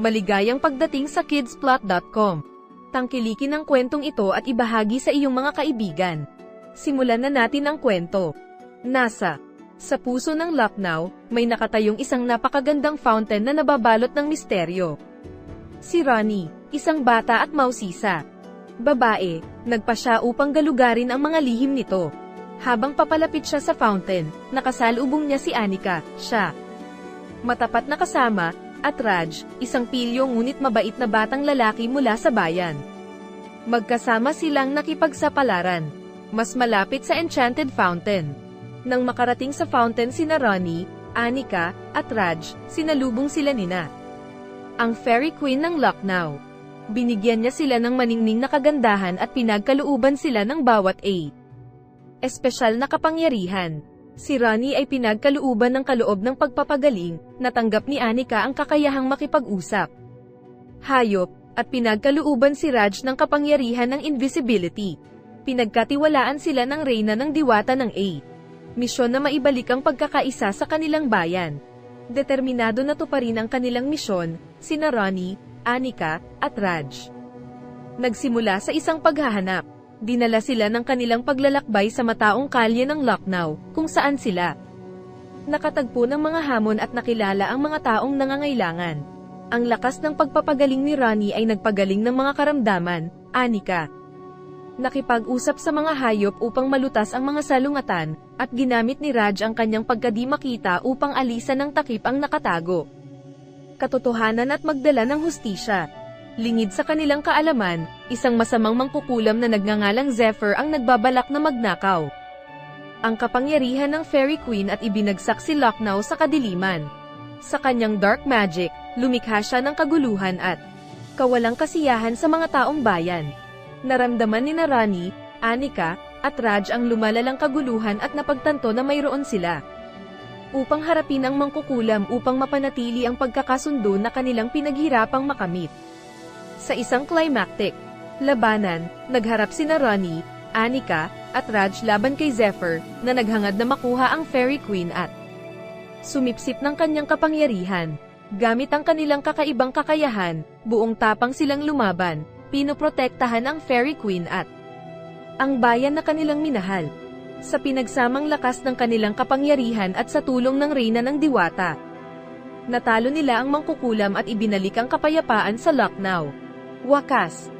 Maligayang pagdating sa kidsplot.com. Tangkilikin ang kwentong ito at ibahagi sa iyong mga kaibigan. Simulan na natin ang kwento. NASA. Sa puso ng Lucknow, may nakatayong isang napakagandang fountain na nababalot ng misteryo. Si Ronnie, isang bata at mausisa. Babae, nagpa siya upang galugarin ang mga lihim nito. Habang papalapit siya sa fountain, nakasalubong niya si Anika, siya. Matapat na kasama, at Raj, isang pilyo ngunit mabait na batang lalaki mula sa bayan. Magkasama silang nakipagsapalaran. Mas malapit sa Enchanted Fountain. Nang makarating sa fountain sina Ronnie, Anika, at Raj, sinalubong sila nina. Ang Fairy Queen ng Lucknow. Binigyan niya sila ng maningning na kagandahan at pinagkalooban sila ng bawat A. Espesyal na kapangyarihan. Si Ronnie ay pinagkalooban ng kaloob ng pagpapagaling, natanggap ni Anika ang kakayahang makipag-usap. Hayop, at pinagkalooban si Raj ng kapangyarihan ng invisibility. Pinagkatiwalaan sila ng reyna ng diwata ng A. Misyon na maibalik ang pagkakaisa sa kanilang bayan. Determinado na tuparin ang kanilang misyon, sina Ronnie, Anika, at Raj. Nagsimula sa isang paghahanap. Dinala sila ng kanilang paglalakbay sa mataong kalye ng Lucknow, kung saan sila nakatagpo ng mga hamon at nakilala ang mga taong nangangailangan. Ang lakas ng pagpapagaling ni Ronnie ay nagpagaling ng mga karamdaman, Anika. Nakipag-usap sa mga hayop upang malutas ang mga salungatan, at ginamit ni Raj ang kanyang pagkadi makita upang alisan ng takip ang nakatago. Katotohanan at magdala ng hustisya. Lingid sa kanilang kaalaman, isang masamang mangkukulam na nagngangalang Zephyr ang nagbabalak na magnakaw. Ang kapangyarihan ng Fairy Queen at ibinagsak si Lucknow sa kadiliman. Sa kanyang dark magic, lumikha siya ng kaguluhan at kawalang kasiyahan sa mga taong bayan. Naramdaman ni Narani, Anika, at Raj ang lumalalang kaguluhan at napagtanto na mayroon sila. Upang harapin ang mangkukulam upang mapanatili ang pagkakasundo na kanilang pinaghirapang makamit. Sa isang climactic labanan, nagharap sina Ronnie, Anika, at Raj laban kay Zephyr, na naghangad na makuha ang Fairy Queen at sumipsip ng kanyang kapangyarihan. Gamit ang kanilang kakaibang kakayahan, buong tapang silang lumaban, pinoprotektahan ang Fairy Queen at ang bayan na kanilang minahal. Sa pinagsamang lakas ng kanilang kapangyarihan at sa tulong ng Reyna ng Diwata. Natalo nila ang mangkukulam at ibinalik ang kapayapaan sa Lucknow. Wakas.